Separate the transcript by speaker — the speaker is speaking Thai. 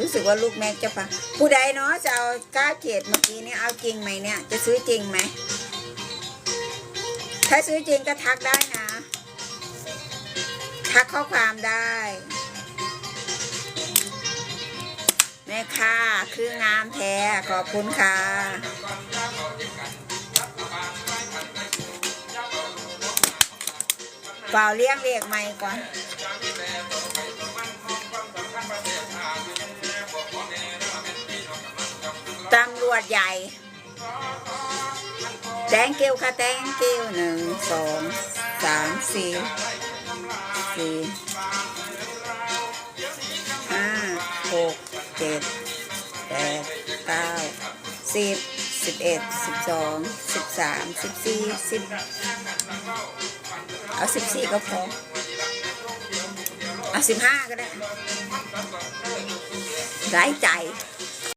Speaker 1: รู้สึกว่าลูกแม็กจะฟังผู้ใดเนาะจะเอาก้าเจ็ดเมื่อกี้เนี่ยเอาจริงไหมเนี่ย จะซื้อจริงไหม ถ้าซื้อจริงก็ทักได้นะ ทักข้อความได้ แม่ค่ะคืองามแท้ขอบคุณค่ะเปล่าเลี้ยงเรียกใหม่ก่อน วจใหญ่ แตงเกวค่ะ แตงเกวหนึ่งสองสามสี่สี่ห้าหกเจ็ดแปดเก้าสิบสิบเอ็ดสิบสองสิบสามสิบสี่สิบเอาสิบสี่ก็พอเอาสิบห้าก็ได้ไร้ใจ